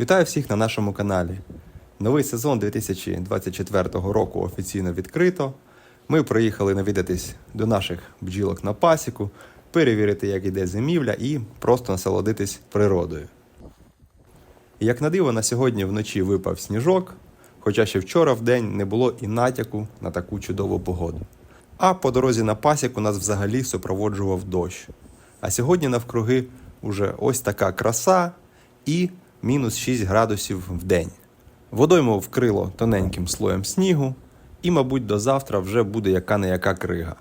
Вітаю всіх на нашому каналі. Новий сезон 2024 року офіційно відкрито. Ми приїхали навідатись до наших бджілок на пасіку, перевірити, як іде зимівля, і просто насолодитись природою. Як на диво, на сьогодні вночі випав сніжок, хоча ще вчора в день не було і натяку на таку чудову погоду. А по дорозі на пасіку нас взагалі супроводжував дощ. А сьогодні навкруги уже ось така краса і мінус 6 градусів в день. Водойму вкрило тоненьким слоєм снігу, і, мабуть, до завтра вже буде яка не яка крига.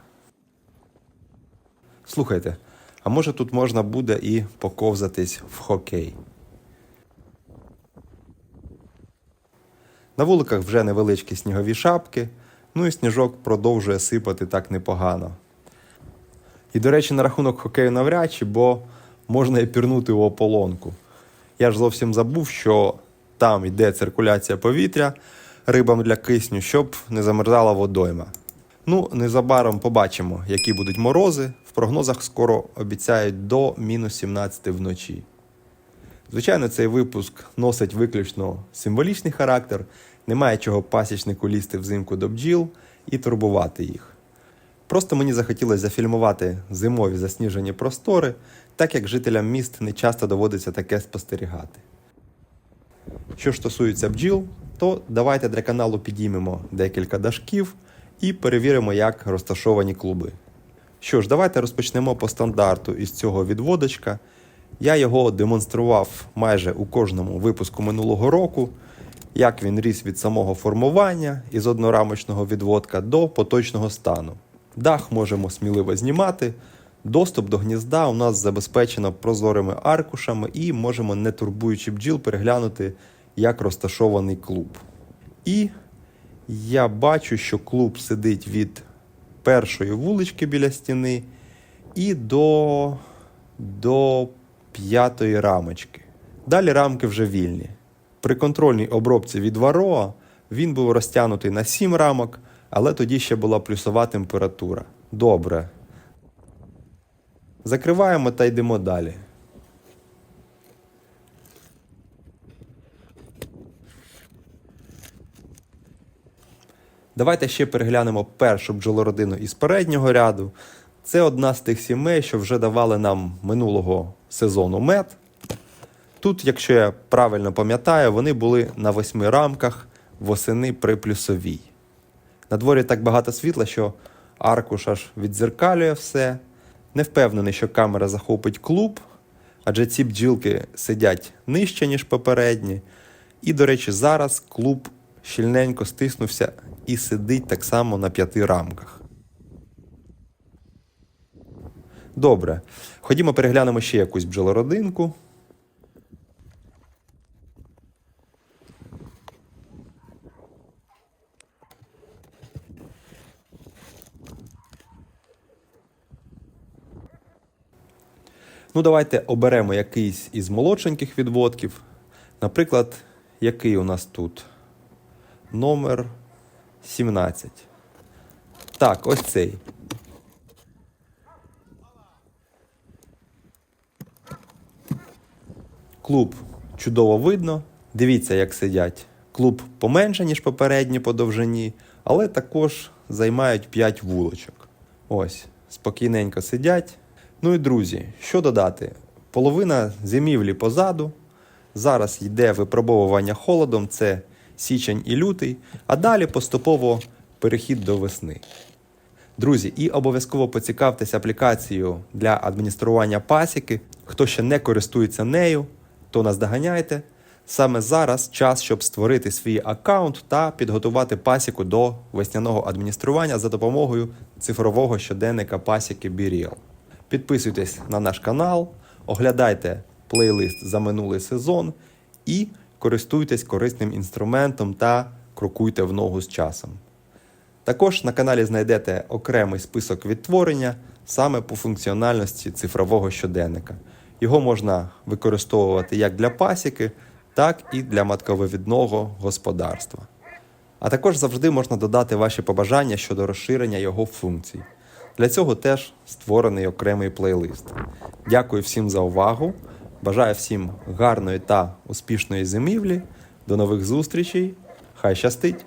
Слухайте, а може тут можна буде і поковзатись в хокей? На вуликах вже невеличкі снігові шапки, ну і сніжок продовжує сипати так непогано. І, до речі, на рахунок хокею навряд чи, бо можна і пірнути у ополонку. Я ж зовсім забув, що там йде циркуляція повітря рибам для кисню, щоб не замерзала водойма. Ну, незабаром побачимо, які будуть морози. В прогнозах скоро обіцяють до мінус 17 вночі. Звичайно, цей випуск носить виключно символічний характер, немає чого пасічнику лізти взимку до бджіл і турбувати їх. Просто мені захотілося зафільмувати зимові засніжені простори, так як жителям міст не часто доводиться таке спостерігати. Що ж стосується бджіл, то давайте для каналу підіймемо декілька дашків і перевіримо, як розташовані клуби. Що ж, давайте розпочнемо по стандарту із цього відводочка. Я його демонстрував майже у кожному випуску минулого року, як він ріс від самого формування із однорамочного відводка до поточного стану. Дах можемо сміливо знімати. Доступ до гнізда у нас забезпечено прозорими аркушами і можемо, не турбуючи бджіл, переглянути, як розташований клуб. І я бачу, що клуб сидить від першої вулички біля стіни і до, до п'ятої рамочки. Далі рамки вже вільні. При контрольній обробці від Вароа він був розтягнутий на 7 рамок, але тоді ще була плюсова температура. Добре. Закриваємо та йдемо далі. Давайте ще переглянемо першу бджолородину із переднього ряду. Це одна з тих сімей, що вже давали нам минулого сезону мед. Тут, якщо я правильно пам'ятаю, вони були на восьми рамках восени при плюсовій. На дворі так багато світла, що аркуш аж віддзеркалює все. Не впевнений, що камера захопить клуб, адже ці бджілки сидять нижче, ніж попередні. І, до речі, зараз клуб щільненько стиснувся і сидить так само на п'яти рамках. Добре. Ходімо переглянемо ще якусь бджолородинку. Ну, давайте оберемо якийсь із молодшеньких відводків. Наприклад, який у нас тут? Номер 17. Так, ось цей. Клуб чудово видно. Дивіться, як сидять. Клуб поменше, ніж попередні по довжині, але також займають 5 вулочок. Ось, спокійненько сидять. Ну і друзі, що додати? Половина зимівлі позаду. Зараз йде випробовування холодом, це січень і лютий, а далі поступово перехід до весни. Друзі, і обов'язково поцікавтеся аплікацією для адміністрування пасіки. Хто ще не користується нею, то наздоганяйте. Саме зараз час, щоб створити свій аккаунт та підготувати пасіку до весняного адміністрування за допомогою цифрового щоденника пасіки BeReal. Підписуйтесь на наш канал, оглядайте плейлист за минулий сезон і користуйтесь корисним інструментом та крокуйте в ногу з часом. Також на каналі знайдете окремий список відтворення саме по функціональності цифрового щоденника. Його можна використовувати як для пасіки, так і для маткововідного господарства. А також завжди можна додати ваші побажання щодо розширення його функцій. Для цього теж створений окремий плейлист. Дякую всім за увагу. Бажаю всім гарної та успішної зимівлі. До нових зустрічей. Хай щастить!